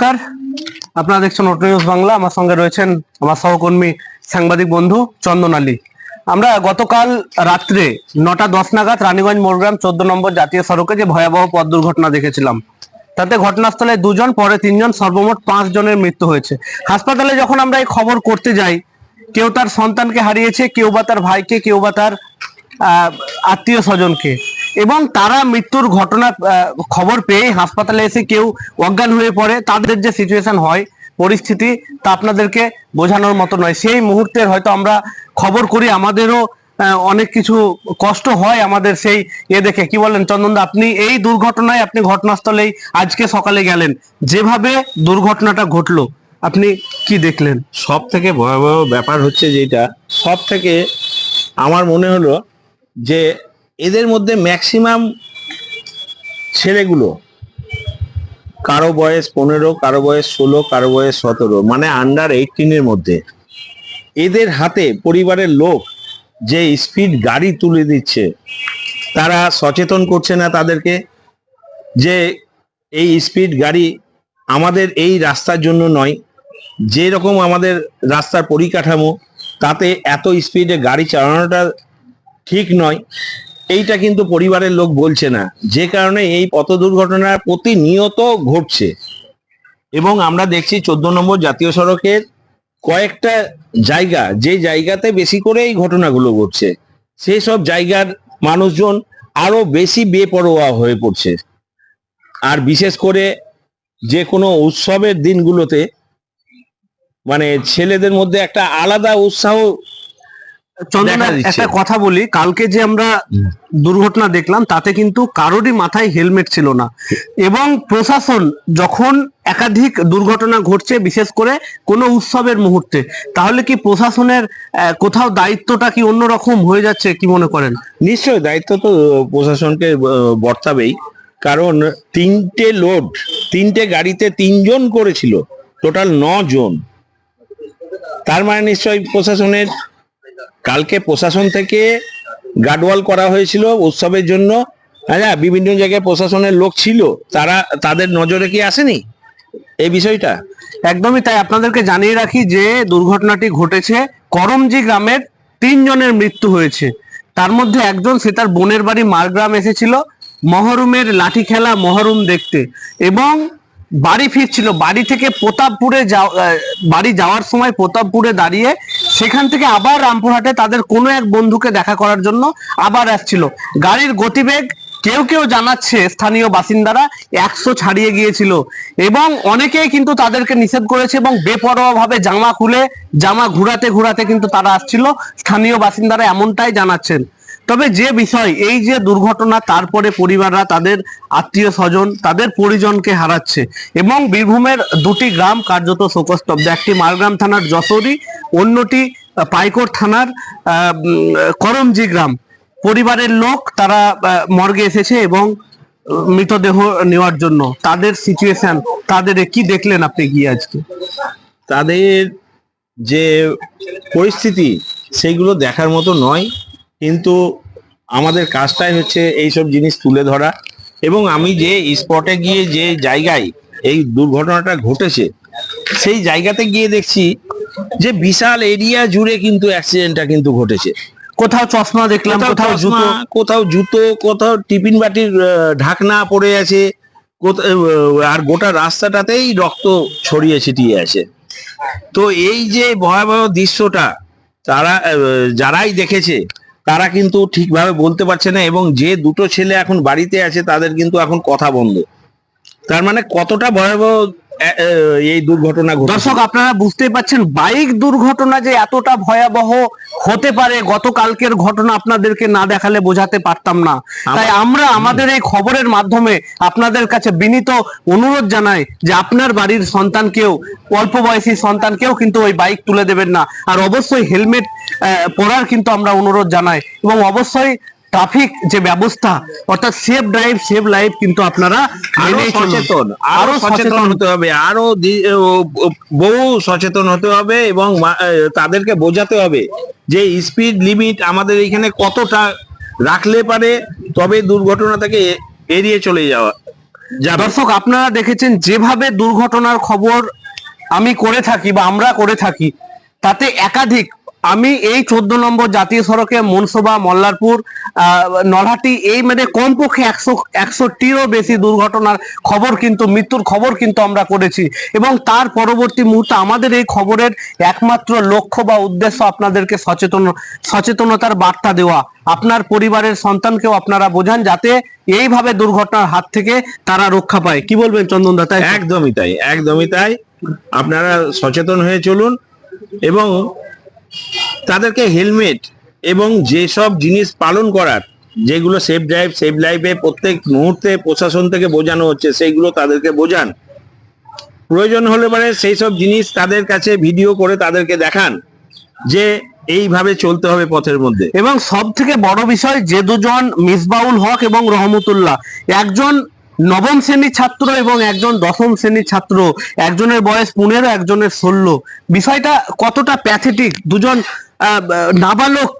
নমস্কার। আপনারা দেখছেন ওটো নিউজ বাংলা আমার সঙ্গে রয়েছেন আমার সহকর্মী সাংবাদিক বন্ধু চন্দন আলী। আমরা গতকাল রাত্রে নটা দশ নাগাদ রানীগঞ্জ মোরগ্রাম চোদ্দ নম্বর জাতীয় সড়কে যে ভয়াবহ পথ দুর্ঘটনা দেখেছিলাম, তাতে ঘটনাস্থলে দুজন, পরে তিনজন, সর্বমোট পাঁচ জনের মৃত্যু হয়েছে। হাসপাতালে যখন আমরা এই খবর করতে যাই, কেউ তার সন্তানকে হারিয়েছে, কেউ বা তার ভাইকে, কেউ বা তার আত্মীয় স্বজনকে। এবং তারা মৃত্যুর ঘটনা খবর পেয়ে হাসপাতালে এসে কেউ অজ্ঞান হয়ে পড়ে, তাদের যে সিচুয়েশন হয়, পরিস্থিতি, তা আপনাদেরকে বোঝানোর মতো নয়। সেই মুহূর্তের হয়তো আমরা খবর করি, আমাদেরও অনেক কিছু কষ্ট হয় আমাদের সেই এ দেখে। কি বলেন চন্দনদা আপনি এই দুর্ঘটনায় আপনি ঘটনাস্থলেই আজকে সকালে গেলেন। যেভাবে দুর্ঘটনাটা ঘটলো, আপনি কি দেখলেন? সব থেকে ভয়াবহ ব্যাপার হচ্ছে যেটা সব থেকে আমার মনে হলো যে এদের মধ্যে ম্যাক্সিমাম ছেলেগুলো, কারও বয়স পনেরো, কারও বয়স ষোলো, কারও বয়স সতেরো মানে আন্ডার এইটিনের মধ্যে। এদের হাতে পরিবারের লোক যে স্পিড গাড়ি তুলে দিচ্ছে, তারা সচেতন করছে না তাদেরকে যে এই স্পিড গাড়ি আমাদের এই রাস্তার জন্য নয়। যে রকম আমাদের রাস্তার পরিকাঠামো, তাতে এত স্পিডে গাড়ি চালানোটা ঠিক নয়। এইটা কিন্তু পরিবারের লোক বলছে না। যে কারণে এই পথ দুর্ঘটনা প্রতিনিয়ত ঘটছে। এবং আমরা দেখছি চোদ্দ নম্বর জাতীয় সড়কের কয়েকটা জায়গা, যে জায়গাতে বেশি করে এই ঘটনাগুলো ঘটছে। সেই সব জায়গার মানুষজন আরও বেশি বেপরোয়া হয়ে পড়ছে। আর বিশেষ করে যে কোনো উৎসবের দিনগুলোতে মানে ছেলেদের মধ্যে একটা আলাদা উৎসাহ চন্দন একটা কথা বলি কালকে যে আমরা দুর্ঘটনা দেখলাম তাতে কিন্তু কারোরই মাথায় হেলমেট ছিল না। এবং প্রশাসন যখন একাধিক দুর্ঘটনা ঘটছে বিশেষ করে কোনো উৎসবের মুহূর্তে তাহলে কি প্রশাসনের কোথাও দায়িত্বটা কি অন্যরকম হয়ে যাচ্ছে কি মনে করেন? নিশ্চয় দায়িত্ব তো প্রশাসনকে বর্তাবেই। কারণ তিনটে লোড তিনটে গাড়িতে তিনজন করেছিল টোটাল জন তার মানে নিশ্চয়ই প্রশাসনের কালকে প্রশাসন থেকে গার্ডওয়াল করা হয়েছিল উৎসবের জন্য। হ্যাঁ বিভিন্ন জায়গায় প্রশাসনের লোক ছিল। তারা, তাদের নজরে কি আসেনি এই বিষয়টা? একদমই তাই। আপনাদেরকে জানিয়ে রাখি যে দুর্ঘটনাটি ঘটেছে করমজি গ্রামের তিনজনের মৃত্যু হয়েছে। তার মধ্যে একজন, সে তার বোনের বাড়ি মারগ্রাম এসেছিল মহরুমের লাঠি খেলা মহরুম দেখতে। এবং বাড়ি ফিরছিল, বাড়ি থেকে প্রতাপপুরে বাড়ি যাওয়ার সময় প্রতাপপুরে দাঁড়িয়ে সেখান থেকে আবার রামপুরহাটে তাদের কোনো এক বন্ধুকে দেখা করার জন্য আবার আসছিল। গাড়ির গতিবেগ কেউ কেউ জানাচ্ছে স্থানীয় বাসিন্দারা একশো ছাড়িয়ে গিয়েছিল এবং অনেকেই কিন্তু তাদেরকে নিষেধ করেছে এবং বেপরোয়া ভাবে জামা খুলে, জামা ঘুরাতে ঘুরাতে কিন্তু তারা আসছিল। স্থানীয় বাসিন্দারা এমনটাই জানাচ্ছেন। তবে যে বিষয়, এই যে দুর্ঘটনা, তারপরে পরিবাররা তাদের আত্মীয় স্বজন, তাদের পরিজনকে হারাচ্ছে এবং বীরভূমের দুটি গ্রাম কার্যত শোকস্তব্ধ। একটি মালগ্রাম থানার যশোরী, অন্যটি পাইকর থানার করমজি গ্রাম। পরিবারের লোক তারা মর্গে এসেছে এবং মৃতদেহ নেওয়ার জন্য। তাদের সিচুয়েশন তাদের কি দেখলেন আপনি গিয়ে আজকে? তাদের যে পরিস্থিতি সেইগুলো দেখার মতো নয়। কিন্তু আমাদের কাজটাই হচ্ছে এইসব জিনিস তুলে ধরা। এবং আমি যে স্পটে গিয়ে যে জায়গায় এই দুর্ঘটনাটা ঘটেছে সেই জায়গাতে গিয়ে দেখছি যে বিশাল এরিয়া জুড়ে কিন্তু অ্যাক্সিডেন্টটা কিন্তু ঘটেছে। কোথাও চশমা দেখলাম কোথাও জুতো। কোথাও জুতো কোথাও টিফিন বাটির ঢাকনা পড়ে আছে আর গোটা রাস্তাটাতেই রক্ত ছড়িয়ে ছিটিয়ে আছে। তো এই যে ভয়াবহ দৃশ্যটা তারা যারাই দেখেছে তারা কিন্তু ঠিকভাবে বলতে পারছে না এবং যে দুটো ছেলে এখন বাড়িতে আছে তাদের কিন্তু এখন কথা বন্ধ। তার মানে কতটা ভয়াবহ এই দুর্ঘটনা দর্শক আপনারা বুঝতেই পাচ্ছেন বাইক দুর্ঘটনা যে এতটা ভয়াবহ হতে পারে গতকালকের ঘটনা আপনাদেরকে না দেখালে বোঝাতে পারতাম না। তাই আমরা আমাদের এই খবরের মাধ্যমে আপনাদের কাছে বিনীত অনুরোধ জানাই যে আপনার বাড়ির সন্তানকেও অল্প বয়সী সন্তানকেও কিন্তু ওই বাইক তুলে দেবেন না। আর অবশ্যই হেলমেট পরার কিন্তু আমরা অনুরোধ জানাই এবং অবশ্যই ট্রাফিক যে ব্যবস্থা অর্থাৎ সেফ ড্রাইভ সেভ লাইফ কিন্তু আপনারা আরও সচেতন আরও সচেতন হতে হবে আরও বহু সচেতন হতে হবে এবং তাদেরকে বোঝাতে হবে যে স্পিড লিমিট আমাদের এখানে কতটা রাখলে পারে তবে দুর্ঘটনা থেকে এড়িয়ে চলে যাওয়া। দর্শক আপনারা দেখেছেন যেভাবে দুর্ঘটনার খবর আমি করে থাকি বা আমরা করে থাকি তাতে একাধিক আমি এই চোদ্দ নম্বর জাতীয় সড়কে মনসোবা, মল্লারপুর নলহাটি, এই মানে কমপক্ষে একশো, একশোটিরও বেশি দুর্ঘটনার খবর কিন্তু, মৃত্যুর খবর কিন্তু আমরা করেছি। এবং তার পরবর্তী মুহূর্তে আমাদের এই খবরের একমাত্র লক্ষ্য বা উদ্দেশ্য আপনাদেরকে সচেতন, সচেতনতার বার্তা দেওয়া। আপনার পরিবারের সন্তানকেও আপনারা বোঝান যাতে এইভাবে দুর্ঘটনার হাত থেকে তারা রক্ষা পায়। কি বলবেন চন্দন দা, তাই একদমই তাই একদমই তাই। আপনারা সচেতন হয়ে চলুন এবং তাদেরকে হেলমেট এবং যেসব জিনিস পালন করার, যেগুলো সেফ ড্রাইভ সেফ লাইফে প্রত্যেক মুহূর্তে প্রশাসন থেকে বোঝানো হচ্ছে, সেইগুলো তাদেরকে বোঝান। প্রয়োজন হলে পরে সেই সব জিনিস তাদের কাছে ভিডিও করে তাদেরকে দেখান যে এইভাবে চলতে হবে পথের মধ্যে। এবং সব থেকে বড় বিষয় যে দুজন মিসবাউল হক এবং রহমতুল্লাহ, একজন নবম শ্রেণির ছাত্র এবং একজন দশম শ্রেণির ছাত্র। একজনের বয়স পনেরো, একজনের ষোলো। বিষয়টা কতটা প্যাথেটিক দুজন নাবালক,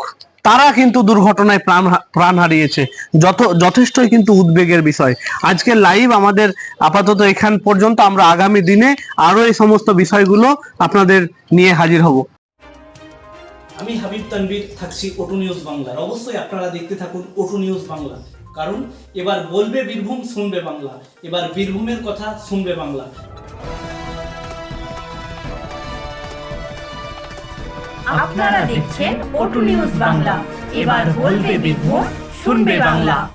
তারা কিন্তু দুর্ঘটনায় প্রাণ প্রাণ হারিয়েছে। যত যথেষ্টই কিন্তু উদ্বেগের বিষয়। আজকের লাইভ আমাদের আপাতত এখান পর্যন্ত। আমরা আগামী দিনে আরও এই সমস্ত বিষয়গুলো আপনাদের নিয়ে হাজির হব। আমি হাবিব তানভীর, থাকছি ওটু নিউজ বাংলায় অবশ্যই আপনারা দেখতে থাকুন ওটু নিউজ বাংলা। কারণ এবার বলবে বীরভূম, শুনবে বাংলা। এবার বীরভূমের কথা শুনবে বাংলা। আপনারা দেখছেন ওটু নিউজ বাংলা। এবার বলবে বীরভূম, শুনবে বাংলা।